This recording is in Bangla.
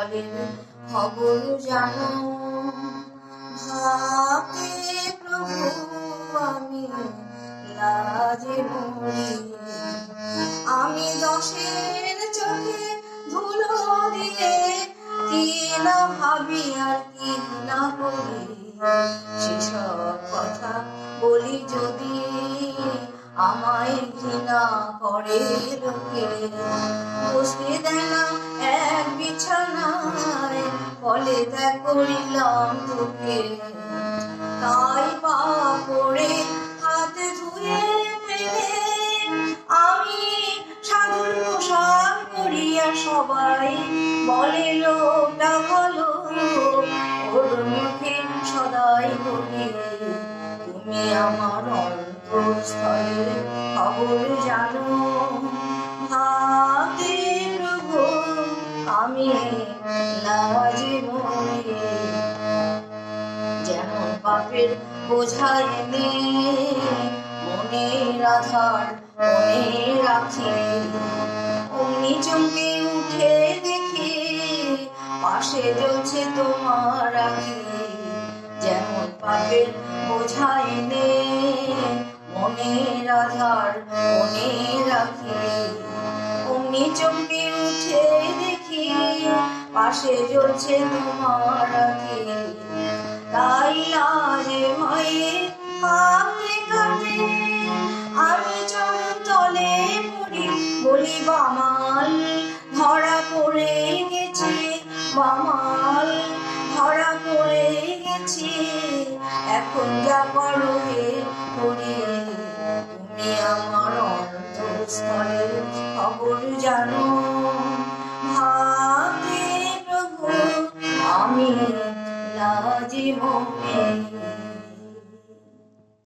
ফলের খবর জানো ভাবে প্রভু আমি লাজে মরি। আমি দশের চোখে ধুলো দিয়ে কি না ভাবি আর কি না করি সেসব কথা বলি যদি আমায় ঘৃণা করে লোকে বসতে দেয় না এক বিছানায় ফলে করিলাম তোকে। তাই পা পড়ে হাত ধুয়ে ফেলে আমি সাধুর পোশাক করিয়া সবাই বলে, লোকটা ভালো, ওর মুখে সদাই বলি, তুমি আমার অন্তঃস্থলের খবর জানো। আমি মরে যেমন পাপের বোঝা এনে মনের আধার মনে রাখি। অমনি চমকে উঠে দেখি, পাশে জ্বলছে তোমার আখি। যেমন পাপের বোঝা এনে মনের আধার মনে রাখি। অমনি চমকে উঠে পাশে জ্বলছে তোমার তাই লাজে ভয়ে হাতে কাটে আমি চরণ তলে পড়ি। বলি, বামাল, ধরা পড়ে গেছে, বামাল, ধরা পড়ে গেছে। এখন যা করো হে করি। তুমি আমার অন্তঃস্থলের খবর জানো। ভাবে প্রভু আমি লাজে মনে